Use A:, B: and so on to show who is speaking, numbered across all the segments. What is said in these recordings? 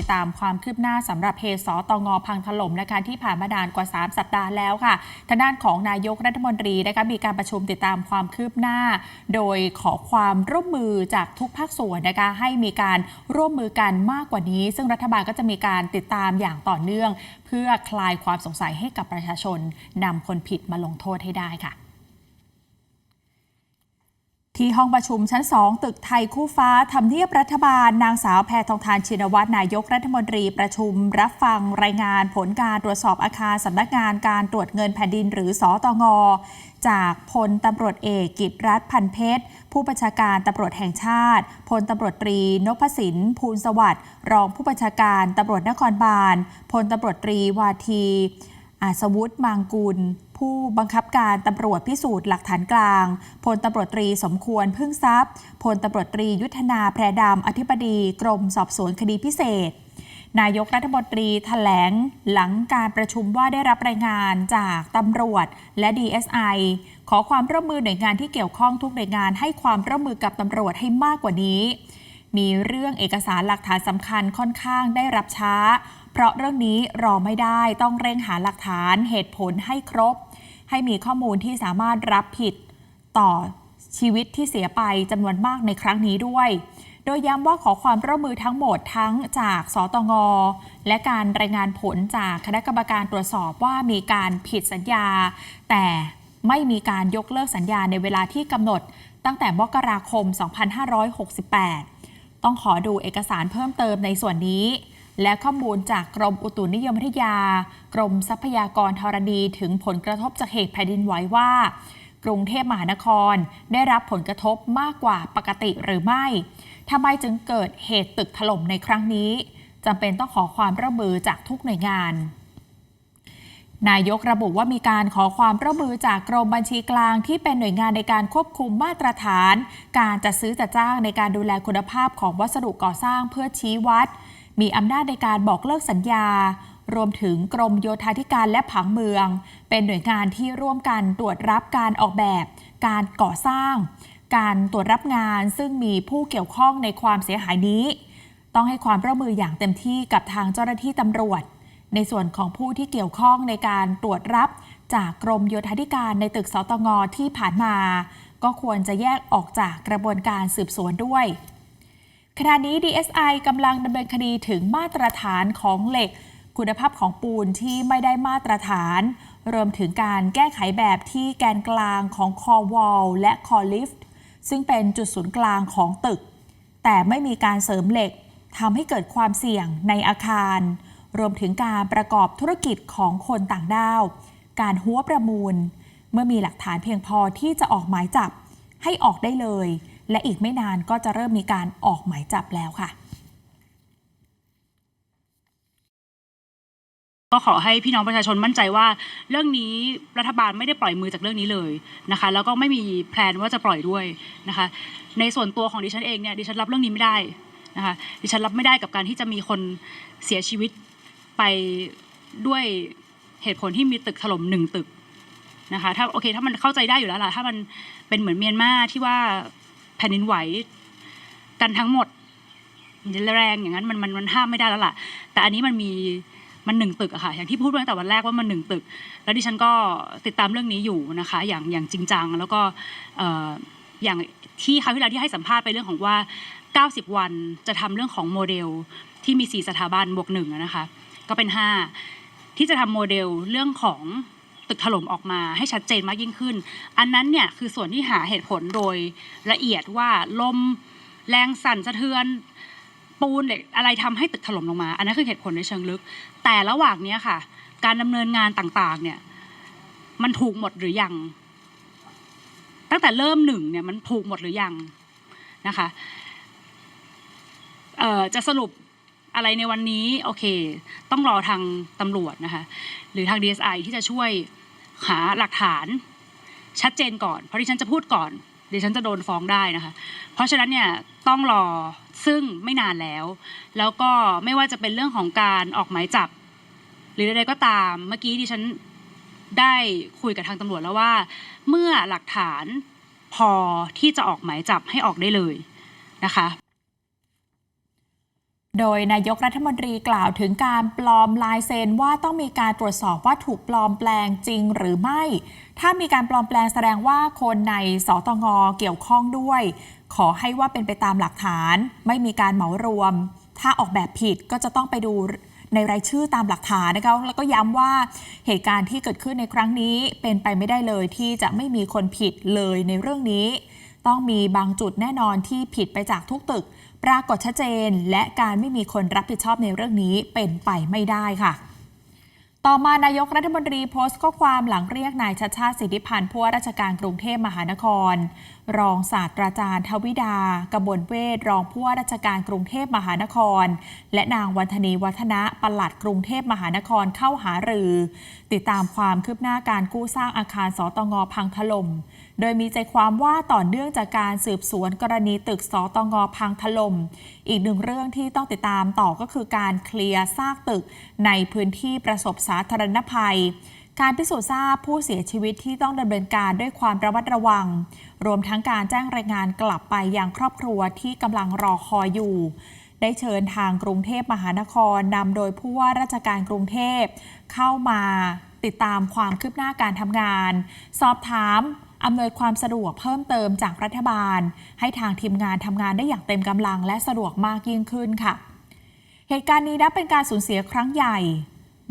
A: ติดตามความคืบหน้าสำหรับเหตุสตงพังถล่มนะคะที่ผ่านมานานกว่า 3 สัปดาห์แล้วค่ะ ทางด้านของนายกรัฐมนตรีนะคะมีการประชุมติดตามความคืบหน้า โดยขอความร่วมมือจากทุกภาคส่วนนะคะให้มีการร่วมมือกันมากกว่านี้ ซึ่งรัฐบาลก็จะมีการติดตามอย่างต่อเนื่อง เพื่อคลายความสงสัยให้กับประชาชนนำคนผิดมาลงโทษให้ได้ค่ะ ที่ห้องประชุมชั้น 2 ตึกไทยคู่ฟ้าทำเนียบรัฐบาล นางสาวแพทองทานชินวัตรนายกรัฐมนตรีประชุม รับฟังรายงานผลการตรวจสอบอาคารสำนักงานการตรวจเงินแผ่นดินหรือสอตงจากพลตำรวจเอกกิตรัฐพันเพชร ผู้บัญชาการตำรวจแห่งชาติ พลตำรวจตรีนพสินภูลสวัสดิ์รองผู้บัญชาการตำรวจนครบาล พลตำรวจตรีวาทีอาสวุฒิมางกุล ผู้บังคับการตำรวจพิสูจน์หลักฐานกลางพลตำรวจตรีสมควรพึ่งทรัพย์พลตำรวจตรียุทธนาแพรดำอธิบดีกรมสอบสวนคดีพิเศษ นายกรัฐมนตรีแถลงหลังการประชุมว่าได้รับรายงานจากตำรวจและ DSI ขอความร่วมมือหน่วยงานที่เกี่ยวข้องทุกหน่วยงานให้ความร่วมมือกับตำรวจให้มากกว่านี้ มีเรื่องเอกสารหลักฐานสำคัญค่อนข้างได้รับช้า เพราะเรื่องนี้รอไม่ได้ต้องเร่งหาหลักฐานเหตุผลให้ครบ ให้มีข้อมูลที่สามารถรับผิดต่อชีวิตที่เสียไปจำนวนมากในครั้งนี้ด้วย โดยย้ำว่าขอความร่วมมือทั้งหมดทั้งจากสตงและการรายงานผลจากคณะกรรมการตรวจสอบว่ามีการผิดสัญญา แต่ไม่มีการยกเลิกสัญญาในเวลาที่กำหนด ตั้งแต่มกราคม 2568 ต้องขอดูเอกสารเพิ่มเติมในส่วนนี้ และข้อมูลจากกรมอุตุนิยมวิทยา กรมทรัพยากรธรณีถึงผลกระทบจากเหตุแผ่นดินไหวว่า กรุงเทพมหานคร ได้รับผลกระทบมากกว่าปกติหรือไม่ทำไมจึงเกิดเหตุตึกถล่มในครั้งนี้จำเป็นต้องขอความร่วมมือจากทุกหน่วยงานนายกระบุว่ามีการขอความร่วมมือจากกรมบัญชีกลางที่เป็นหน่วยงานในการควบคุมมาตรฐาน การจัดซื้อจัดจ้างในการดูแลคุณภาพของวัสดุก่อสร้างเพื่อชี้วัด มีอำนาจในการบอกเลิกสัญญา รวมถึงกรมโยธาธิการและผังเมือง เป็นหน่วยงานที่ร่วมกันตรวจรับการออกแบบ การก่อสร้าง การตรวจรับงานซึ่งมีผู้เกี่ยวข้องในความเสียหายนี้ ต้องให้ความร่วมมืออย่างเต็มที่กับทางเจ้าหน้าที่ตำรวจ ในส่วนของผู้ที่เกี่ยวข้องในการตรวจรับจากกรมโยธาธิการในตึกสตงที่ผ่านมา ก็ควรจะแยกออกจากกระบวนการสืบสวนด้วย ขณะนี้ DSI กำลังดำเนินคดีถึงมาตรฐานของเหล็ก คุณภาพของปูนที่ไม่ได้มาตรฐาน รวมถึงการแก้ไขแบบที่แกนกลางของคอวอลและคอลิฟต์ซึ่งเป็นจุดศูนย์กลางของตึก แต่ไม่มีการเสริมเหล็กทำให้เกิดความเสี่ยงในอาคาร รวมถึงการประกอบธุรกิจของคนต่างด้าว การหัวประมูล เมื่อมีหลักฐานเพียงพอที่จะออกหมายจับให้ออกได้เลย และอีกไม่นานก็จะเริ่มมีการออกหมายจับแล้วค่ะ
B: ก็ขอให้พี่น้องประชาชนมั่นใจว่า เรื่องนี้รัฐบาลไม่ได้ปล่อยมือจากเรื่องนี้เลยนะคะ แล้วก็ไม่มีแพลนว่าจะปล่อยด้วยนะคะ ในส่วนตัวของดิฉันเองเนี่ยดิฉันรับเรื่องนี้ไม่ได้นะคะดิฉันรับไม่ได้กับการที่จะมีคนเสียชีวิตไปด้วยเหตุผลที่มีตึกถล่มหนึ่งตึกนะคะถ้าโอเคถ้ามันเข้าใจได้อยู่แล้วล่ะถ้ามันเป็นเหมือนเมียนมาที่ว่า แผ่นดินไหวกันทั้งหมดแรงอย่างนั้นมันมันมันห้ามไม่ได้แล้วล่ะ แต่อันนี้มันมีมันหนึ่งตึกอะค่ะ อย่างที่พูดตั้งแต่วันแรกว่ามันหนึ่งตึก แล้วดิฉันก็ติดตามเรื่องนี้อยู่นะคะ อย่างอย่างจริงจัง แล้วก็อย่างที่คราวที่แล้วที่ให้สัมภาษณ์ไปเรื่องของว่า 90 วันจะทำเรื่องของโมเดลที่มี 4 สถาบันบวกหนึ่งนะคะ ก็เป็น 5 ที่จะทำโมเดลเรื่องของ ตึกถล่มออกมาให้ชัดเจนมากยิ่งขึ้น อันนั้นเนี่ยคือส่วนที่หาเหตุผลโดยละเอียดว่าลมแรงสั่นสะเทือนปูนเหล็กอะไรทำให้ตึกถล่มลงมา อันนั้นคือเหตุผลในเชิงลึก แต่ระหว่างนี้ค่ะ การดำเนินงานต่างๆเนี่ยมันถูกหมดหรือยัง ตั้งแต่เริ่มหนึ่งเนี่ยมันถูกหมดหรือยังนะคะจะสรุป อะไรในวันนี้โอเค ต้องรอทางตำรวจนะคะหรือทาง DSI ที่จะช่วยหาหลักฐานชัดเจนก่อน เพราะดิฉันจะพูดก่อนเดิฉันจะโดนฟ้องได้นะคะ เพราะฉะนั้นเนี่ยต้องรอซึ่งไม่นานแล้ว แล้วก็ไม่ว่าจะเป็นเรื่องของการออกหมายจับ หรือใดๆก็ตามเมื่อกี้ดิฉันได้คุยกับทางตำรวจแล้วว่า เมื่อหลักฐานพอที่จะออกหมายจับให้ออกได้เลยนะคะ
A: โดยนายกรัฐมนตรีกล่าวถึงการปลอมลายเซ็นว่าต้องมีการตรวจสอบว่าถูกปลอมแปลงจริงหรือไม่ ถ้ามีการปลอมแปลงแสดงว่าคนในสตงเกี่ยวข้องด้วย ขอให้ว่าเป็นไปตามหลักฐาน ไม่มีการเหมารวม ถ้าออกแบบผิดก็จะต้องไปดูในรายชื่อตามหลักฐานนะคะแล้วก็ย้ำว่าเหตุการณ์ที่เกิดขึ้นในครั้งนี้เป็นไปไม่ได้เลยที่จะไม่มีคนผิดเลยในเรื่องนี้ ต้องมีบางจุดแน่นอนที่ผิดไปจากทุกตึก ปรากฏชัดเจน และการไม่มีคนรับผิดชอบในเรื่องนี้เป็นไปไม่ได้ค่ะต่อมานายกรัฐมนตรีโพสต์ข้อความหลังเรียกนายชัชชาติสิทธิพันธ์ผู้ว่าราชการกรุงเทพมหานครรองศาสตราจารย์ทวิดากบลเวทรองผู้ว่าราชการกรุงเทพมหานคร และนางวันธนีวัฒนะปลัดกรุงเทพมหานครเข้าหารือ ติดตามความคืบหน้าการกู้สร้างอาคารสตงพังถล่มโดยมีใจความว่าต่อเนื่องจากการสืบสวนกรณีตึกสตงพังถล่มอีกหนึ่งเรื่องที่ต้องติดตามต่อก็คือการเคลียร์ซากตึกในพื้นที่ประสบสาธารณภัย การพิสูจน์ทราบผู้เสียชีวิตที่ต้องดำเนินการด้วยความระมัดระวัง รวมทั้งการแจ้งรายงานกลับไปยังครอบครัวที่กำลังรอคอยอยู่ ได้เชิญทางกรุงเทพมหานครนำโดยผู้ว่าราชการกรุงเทพ เข้ามาติดตามความคืบหน้าการทำงาน สอบถามอำนวยความสะดวกเพิ่มเติมจากรัฐบาล ให้ทางทีมงานทำงานได้อย่างเต็มกำลังและสะดวกมากยิ่งขึ้นค่ะ เหตุการณ์นี้นับเป็นการสูญเสียครั้งใหญ่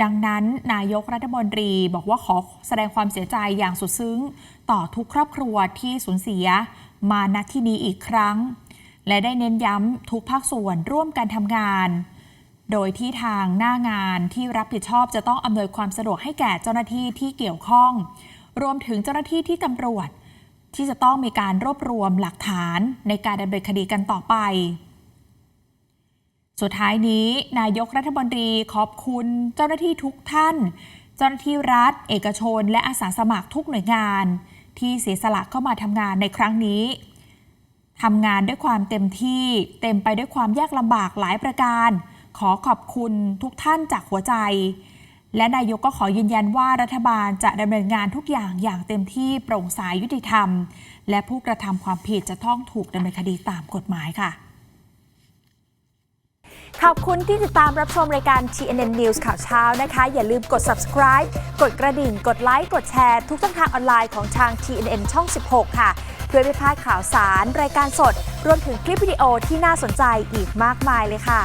A: ดังนั้นนายกรัฐมนตรีบอกว่าขอแสดงความเสียใจอย่างสุดซึ้ง ต่อทุกครอบครัวที่สูญเสีย มาณที่นี้อีกครั้ง และได้เน้นย้ำทุกภาคส่วนร่วมกันทำงาน โดยที่ทางหน้างานที่รับผิดชอบจะต้องอำนวยความสะดวกให้แก่เจ้าหน้าที่ที่เกี่ยวข้อง รวมถึงเจ้าหน้าที่ที่ตำรวจ ที่จะต้องมีการรวบรวมหลักฐานในการดำเนินคดีกันต่อไป สุดท้ายนี้นายกรัฐมนตรีขอบคุณเจ้าหน้าที่ทุกท่าน เจ้าหน้าที่รัฐ เอกชน และอาสาสมัครทุกหน่วยงาน ที่เสียสละเข้ามาทำงานในครั้งนี้ทำงานด้วยความเต็มที่ เต็มไปด้วยความยากลำบากหลายประการ ขอขอบคุณทุกท่านจากหัวใจ และนายกก็ขอยืนยันว่ารัฐบาลจะดำเนินงานทุกอย่างอย่างเต็มที่โปร่งใสยยุติธรรม และผู้กระทำความผิดจะต้องถูกดำเนินคดีตามกฎหมายค่ะ
C: ขอบคุณที่ติดตามรับชมรายการ TNN News ข่าวเช้านะคะ อย่าลืมกด subscribe กดกระดิ่ง กดไลค์ กดแชร์ ทุกช่องทางออนไลน์ของทาง TNN ช่อง 16 ค่ะ เพื่อไม่พลาดข่าวสาร รายการสด รวมถึงคลิปวิดีโอที่น่าสนใจอีกมากมายเลยค่ะ